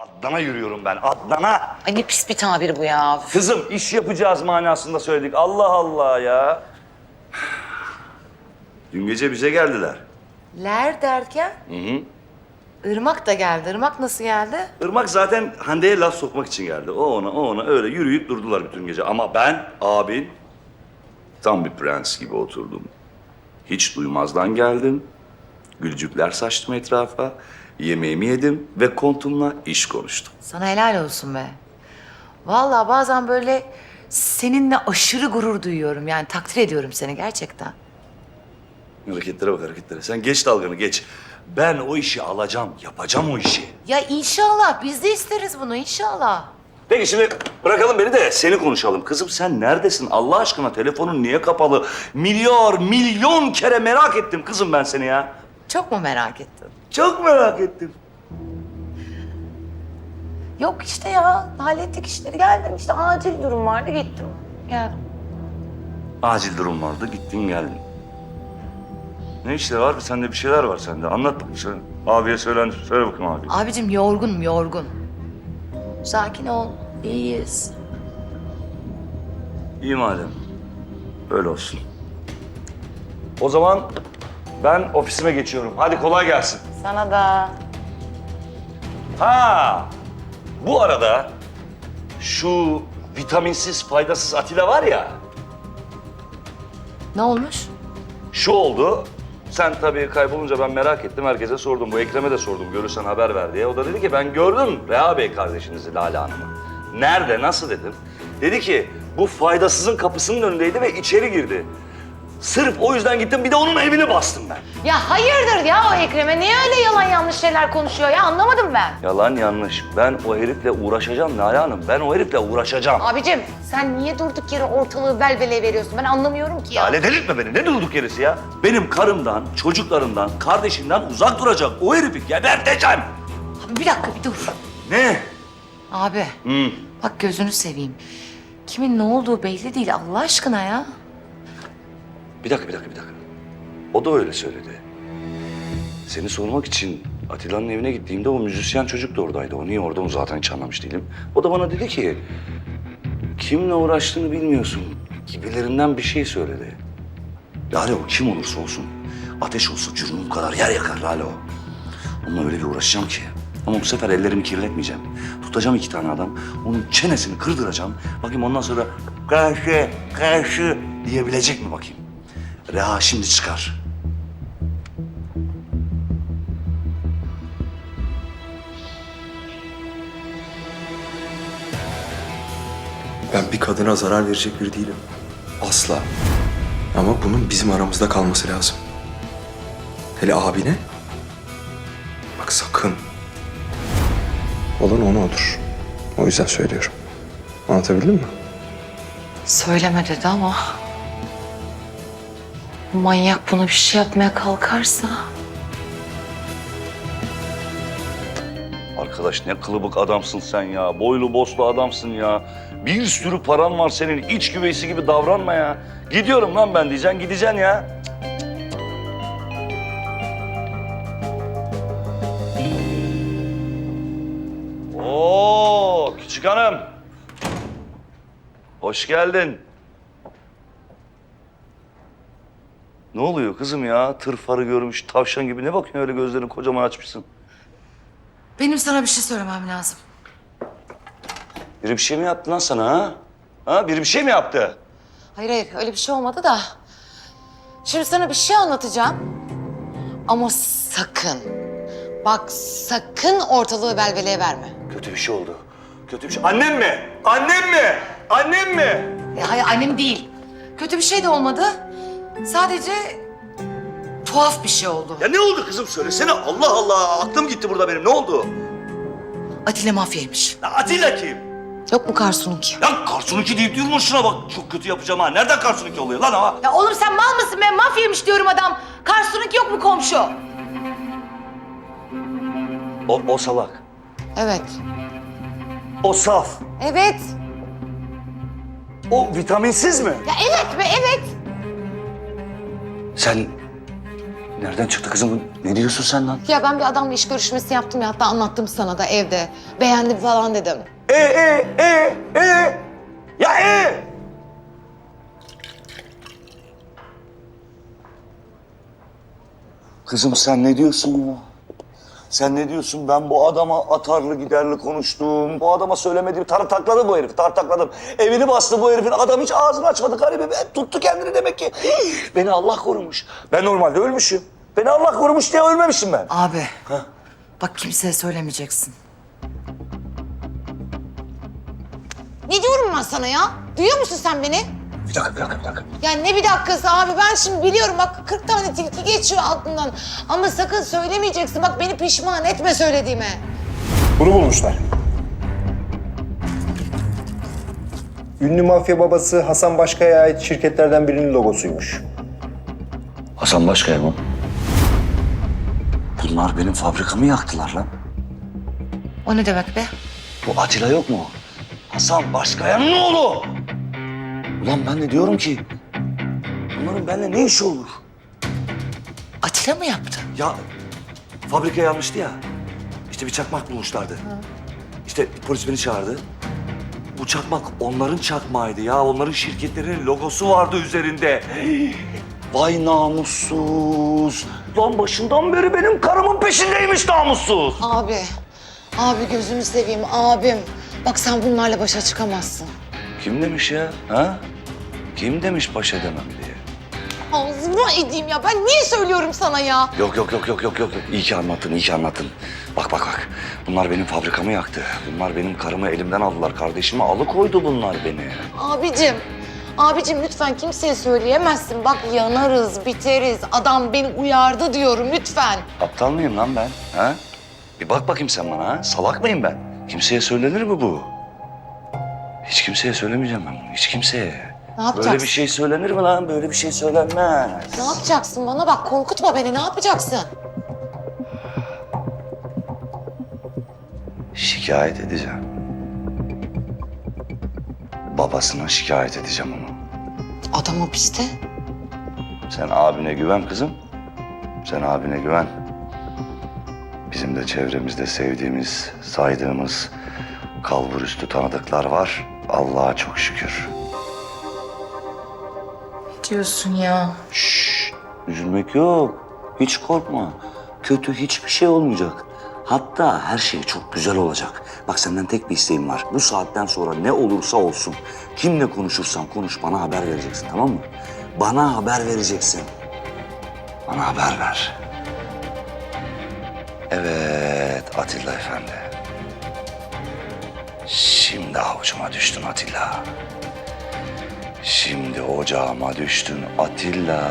Adnan'a yürüyorum ben, Adnan'a. Ay ne pis bir tabir bu ya. Kızım iş yapacağız manasında söyledik. Allah Allah ya. Dün gece bize geldiler. Ler derken? Hı hı. Irmak da geldi. Irmak nasıl geldi? Irmak zaten Hande'ye laf sokmak için geldi. O ona, o ona öyle yürüyüp durdular bütün gece. Ama ben, abin, tam bir prens gibi oturdum. Hiç duymazdan geldim. Gülcükler saçtım etrafa. Yemeğimi yedim ve kontumla iş konuştum. Sana helal olsun be. Vallahi bazen böyle seninle aşırı gurur duyuyorum. Yani takdir ediyorum seni gerçekten. Hareketlere bak hareketlere. Sen geç dalganı geç. Ben o işi alacağım, yapacağım o işi. Ya inşallah biz de isteriz bunu inşallah. Peki şimdi bırakalım beni de seni konuşalım. Kızım sen neredesin? Allah aşkına telefonun niye kapalı? Milyar, milyon kere merak ettim kızım ben seni ya. Çok mu merak ettin? Çok merak ettim. Yok işte ya hallettik işleri geldim işte acil durum vardı gittim. Geldim. Acil durum vardı, gittin geldin. Ne işleri var? Sende bir şeyler var sende. Anlat bakayım söyle. Abiye söyle, söyle bakayım abi. Abicim yorgunum yorgun. Sakin ol iyiyiz. İyi madem. Öyle olsun. O zaman ben ofisime geçiyorum. Hadi kolay gelsin. Sana da. Ha! Bu arada şu vitaminsiz, faydasız Atilla var ya, Ne olmuş? şu oldu. Sen tabii kaybolunca ben merak ettim, herkese sordum. Bu Ekrem'e de sordum, görürsen haber ver diye. O da dedi ki ben gördüm Reha Bey kardeşinizi Lale Hanım'ı. Nerede, nasıl dedim. Dedi ki bu faydasızın kapısının önündeydi ve içeri girdi. Sırf o yüzden gittim, bir de onun evini bastım ben. Ya hayırdır ya o Ekrem'e? Niye öyle yalan yanlış şeyler konuşuyor ya? Anlamadım ben. Yalan yanlış. Ben o herifle uğraşacağım Lale Hanım. Ben o herifle uğraşacağım. Abicim sen niye durduk yere ortalığı velveleye veriyorsun? Ben anlamıyorum ki ya. Lale delirtme beni. Ne durduk gerisi ya? Benim karımdan, çocuklarından, kardeşinden uzak duracak. O herifi geberteceğim. Abi bir dakika bir dur. Ne? Abi Hı. bak gözünü seveyim. Kimin ne olduğu belli değil Allah aşkına ya. Bir dakika, bir dakika, bir dakika. O da öyle söyledi. Seni sormak için Atilla'nın evine gittiğimde o müzisyen çocuk da oradaydı. O niye orada onu zaten hiç anlamış değilim. O da bana dedi ki... Kimle uğraştığını bilmiyorsun gibilerinden bir şey söyledi. Lale o kim olursa olsun. Ateş olsa cürmüm kadar yer yakar Lale o. Onunla öyle bir uğraşacağım ki. Ama bu sefer ellerimi kirletmeyeceğim. Tutacağım iki tane adam, onun çenesini kırdıracağım. Bakayım ondan sonra karşı, karşı diyebilecek mi bakayım? Reha şimdi çıkar. Ben bir kadına zarar verecek biri değilim. Asla. Ama bunun bizim aramızda kalması lazım. Hele abine. Bak sakın. Olan ona olur. O yüzden söylüyorum. Anlatabildim mi? Söyleme dedi ama... bu Manyak buna bir şey yapmaya kalkarsa... Arkadaş ne kılıbık adamsın sen ya. Boylu boslu adamsın ya. Bir sürü paran var senin. iç güveysi gibi davranma ya. Gidiyorum lan ben diyeceksin. Gideceksin ya. Oo, küçük hanım. Hoş geldin. Ne oluyor kızım ya? Tır farı görmüş tavşan gibi. Ne bakıyorsun öyle gözlerini kocaman açmışsın? Benim sana bir şey söylemem lazım. Biri bir şey mi yaptı lan sana ha? Ha biri bir şey mi yaptı? Hayır hayır öyle bir şey olmadı da. Şimdi sana bir şey anlatacağım. Ama sakın. Bak sakın ortalığı velveleye verme. Kötü bir şey oldu. Kötü bir şey. Annem mi? Annem mi? Annem mi? E, hayır annem değil. Kötü bir şey de olmadı. Sadece tuhaf bir şey oldu. Ya ne oldu kızım söylesene. Allah Allah aklım gitti burada benim. Ne oldu? Atilla mafyaymış. Ya Atilla kim? Yok mu Karsu'nunki? Ya Karsu'nunki deyip durma şuna bak. Çok kötü yapacağım ha. Nereden Karsu'nunki oluyor lan ama? Ya oğlum sen mal mısın be? Mafyaymış diyorum adam. Karsu'nunki yok mu komşu? O, o salak. Evet. O saf. Evet. O vitaminsiz mi? Ya evet be evet. Sen Nereden çıktı kızım? Ne diyorsun sen lan? Ya ben bir adamla iş görüşmesi yaptım ya hatta anlattım sana da evde. Beğendim falan dedim. E e e e. Ya e. Kızım sen ne diyorsun ya? Sen ne diyorsun? Ben bu adama atarlı giderli konuştum. Bu adama söylemediğim tartakladım bu herifi, tartakladım. Evini bastı bu herifin. Adam hiç ağzını açmadı garibi. Ben tuttu kendini demek ki. Beni Allah korumuş. Ben normalde ölmüşüm. Beni Allah korumuş diye ölmemişim ben. Abi. Bak kimseye söylemeyeceksin. Ne diyorum ben sana ya? Duyuyor musun sen beni? Bir dakika, bir dakika, bir dakika. Ya ne bir dakikası abi ben şimdi biliyorum bak 40 tane tilki geçiyor aklından. Ama sakın söylemeyeceksin bak beni pişman etme söylediğime. Bunu bulmuşlar. Ünlü mafya babası Hasan Başkaya'ya ait şirketlerden birinin logosuymuş. Hasan Başkaya mı? Bunlar benim fabrikamı yaktılar lan. O ne demek be? Bu Atilla yok mu? Hasan Başkaya'nın oğlu. Ulan ben de diyorum ki... Bunların benimle ne işi olur? Atilla mı yaptı? Ya fabrika yanmıştı ya. İşte bir çakmak bulmuşlardı. İşte polis beni çağırdı. Bu çakmak onların çakmağıydı ya. Onların şirketlerinin logosu vardı üzerinde. Vay namussuz. Lan başından beri benim karımın peşindeymiş namussuz. Abi, abi gözünü seveyim abim. Bak sen bunlarla başa çıkamazsın. Kim demiş ya? Ha? Kim demiş baş edemem diye? Ağzıma edeyim ya ben niye söylüyorum sana ya? Yok yok yok yok yok yok. İyi ki anlattın, iyi ki anlattın. Bak bak bak. Bunlar benim fabrikamı yaktı. Bunlar benim karımı elimden aldılar. Kardeşimi alıkoydu bunlar beni. Abicim, abicim lütfen kimseye söyleyemezsin. Bak yanarız, biteriz. Adam beni uyardı diyorum lütfen. Aptal mıyım lan ben? Ha? Bir bak bakayım sen bana ha. Salak mıyım ben? Kimseye söylenir mi bu? Hiç kimseye söylemeyeceğim ben bunu. Hiç kimseye. Ne yapacaksın? Böyle bir şey söylenir mi lan? Böyle bir şey söylenmez. Ne yapacaksın bana bak korkutma beni ne yapacaksın? Şikayet edeceğim. Babasına şikayet edeceğim onu. Adam hapiste. Sen abine güven kızım. Sen abine güven. Bizim de çevremizde sevdiğimiz, saydığımız kalburüstü tanıdıklar var. Allah'a çok şükür. Diyorsun ya. Şşş, üzülmek yok. Hiç korkma. Kötü hiçbir şey olmayacak. Hatta her şey çok güzel olacak. Bak senden tek bir isteğim var. Bu saatten sonra ne olursa olsun, kimle konuşursan konuş bana haber vereceksin tamam mı? Bana haber vereceksin. Bana haber ver. Evet Atilla Efendi. Şimdi avucuma düştün Atilla. Şimdi ocağıma düştün Atilla.